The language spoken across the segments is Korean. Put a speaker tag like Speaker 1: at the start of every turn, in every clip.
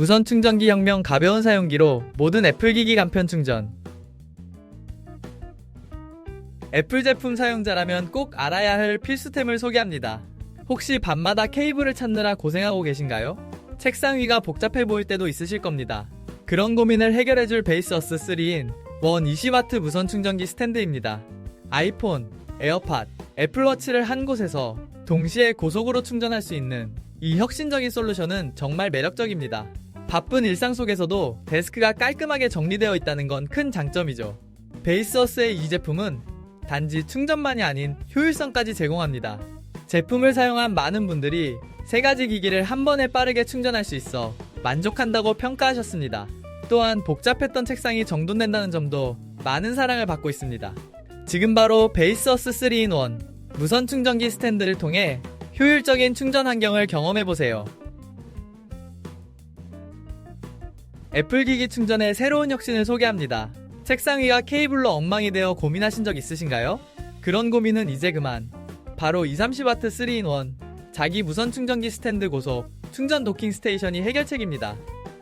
Speaker 1: 무선 충전기 혁명 가벼운 사용기로 모든 애플 기기 간편 충전. 애플 제품 사용자라면 꼭 알아야 할 필수템을 소개합니다. 혹시 밤마다 케이블을 찾느라 고생하고 계신가요? 책상 위가 복잡해 보일 때도 있으실 겁니다. 그런 고민을 해결해줄 베이스어스 3인 원 20W 무선 충전기 스탠드입니다. 아이폰, 에어팟, 애플워치를 한 곳에서 동시에 고속으로 충전할 수 있는 이 혁신적인 솔루션은 정말 매력적입니다. 바쁜 일상 속에서도 데스크가 깔끔하게 정리되어 있다는 건 큰 장점이죠. 베이스어스의 이 제품은 단지 충전만이 아닌 효율성까지 제공합니다. 제품을 사용한 많은 분들이 세 가지 기기를 한 번에 빠르게 충전할 수 있어 만족한다고 평가하셨습니다. 또한 복잡했던 책상이 정돈된다는 점도 많은 사랑을 받고 있습니다. 지금 바로 베이스어스 3in1 무선 충전기 스탠드를 통해 효율적인 충전 환경을 경험해 보세요. 애플 기기 충전의 새로운 혁신을 소개합니다. 책상 위가 케이블로 엉망이 되어 고민하신 적 있으신가요? 그런 고민은 이제 그만. 바로 230W 3in1 자기 무선 충전기 스탠드 고속 충전 도킹 스테이션이 해결책입니다.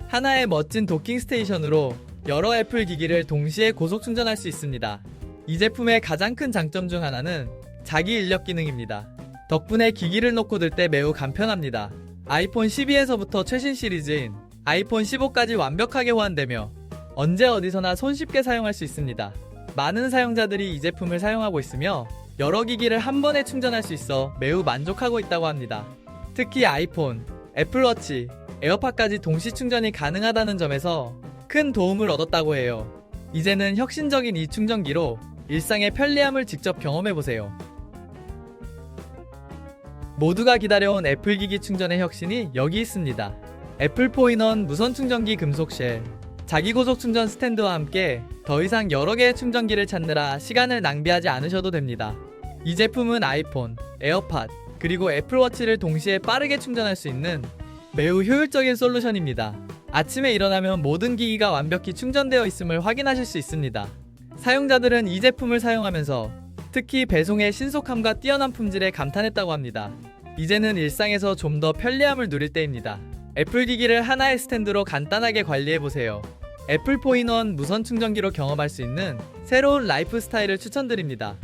Speaker 1: 하나의 멋진 도킹 스테이션으로 여러 애플 기기를 동시에 고속 충전할 수 있습니다. 이 제품의 가장 큰 장점 중 하나는 자기 인력 기능입니다. 덕분에 기기를 놓고 들 때 매우 간편합니다. 아이폰 12에서부터 최신 시리즈인 아이폰 15까지 완벽하게 호환되며 언제 어디서나 손쉽게 사용할 수 있습니다. 많은 사용자들이 이 제품을 사용하고 있으며 여러 기기를 한 번에 충전할 수 있어 매우 만족하고 있다고 합니다. 특히 아이폰, 애플워치, 에어팟까지 동시 충전이 가능하다는 점에서 큰 도움을 얻었다고 해요. 이제는 혁신적인 이 충전기로 일상의 편리함을 직접 경험해 보세요. 모두가 기다려온 애플 기기 충전의 혁신이 여기 있습니다. 애플 포인원 무선 충전기 금속쉘 자기 고속 충전 스탠드와 함께 더 이상 여러 개의 충전기를 찾느라 시간을 낭비하지 않으셔도 됩니다. 이 제품은 아이폰, 에어팟, 그리고 애플워치를 동시에 빠르게 충전할 수 있는 매우 효율적인 솔루션입니다. 아침에 일어나면 모든 기기가 완벽히 충전되어 있음을 확인하실 수 있습니다. 사용자들은 이 제품을 사용하면서 특히 배송의 신속함과 뛰어난 품질에 감탄했다고 합니다. 이제는 일상에서 좀 더 편리함을 누릴 때입니다. 애플 기기를 하나의 스탠드로 간단하게 관리해 보세요. 애플 포인원 무선 충전기로 경험할 수 있는 새로운 라이프 스타일을 추천드립니다.